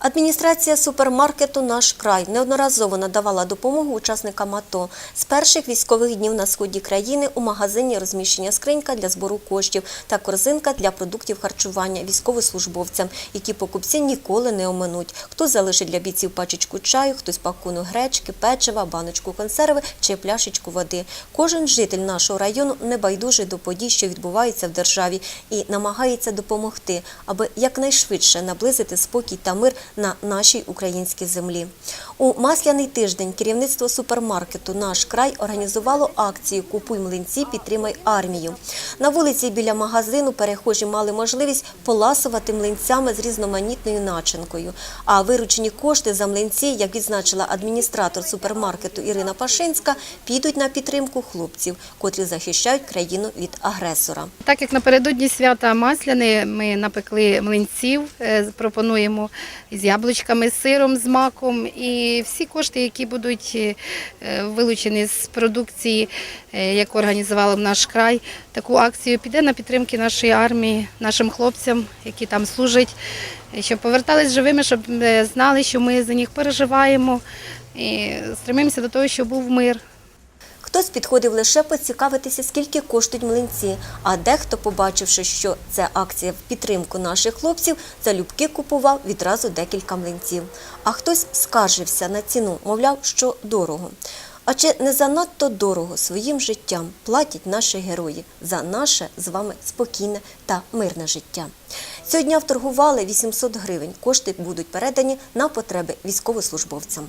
Адміністрація супермаркету Наш край неодноразово надавала допомогу учасникам АТО. З перших військових днів на сході країни у магазині розміщення скринька для збору коштів та корзинка для продуктів харчування військовослужбовцям, які покупці ніколи не оминуть. Хто залишить для бійців пачечку чаю, хтось пакунок гречки, печива, баночку консерви чи пляшечку води. Кожен житель нашого району небайдужий до подій, що відбуваються в державі, і намагається допомогти, аби якнайшвидше наблизити спокій та мир на нашій українській землі. У масляний тиждень керівництво супермаркету Наш край організувало акцію Купуй млинці, підтримай армію. На вулиці біля магазину перехожі мали можливість поласувати млинцями з різноманітною начинкою. А виручені кошти за млинці, як відзначила адміністратор супермаркету Ірина Пашинська, підуть на підтримку хлопців, котрі захищають країну від агресора. Так як напередодні свята Масляни ми напекли млинців, е, пропонуємо з яблучками, з сиром, з маком. І всі кошти, які будуть е, вилучені з продукції, е, яку організували в наш край, таку акцію піде на підтримки нашої армії, нашим хлопцям, які там служать, е, щоб повертались живими, щоб знали, що ми за них переживаємо і стремимося до того, щоб був мир. Хтось підходив лише поцікавитися, скільки коштують млинці, а дехто, побачивши, що це акція в підтримку наших хлопців, залюбки купував відразу декілька млинців. А хтось скаржився на ціну, мовляв, що дорого. А чи не занадто дорого своїм життям платять наші герої за наше з вами спокійне та мирне життя? Цього дня вторгували 800 гривень. Кошти будуть передані на потреби військовослужбовцям.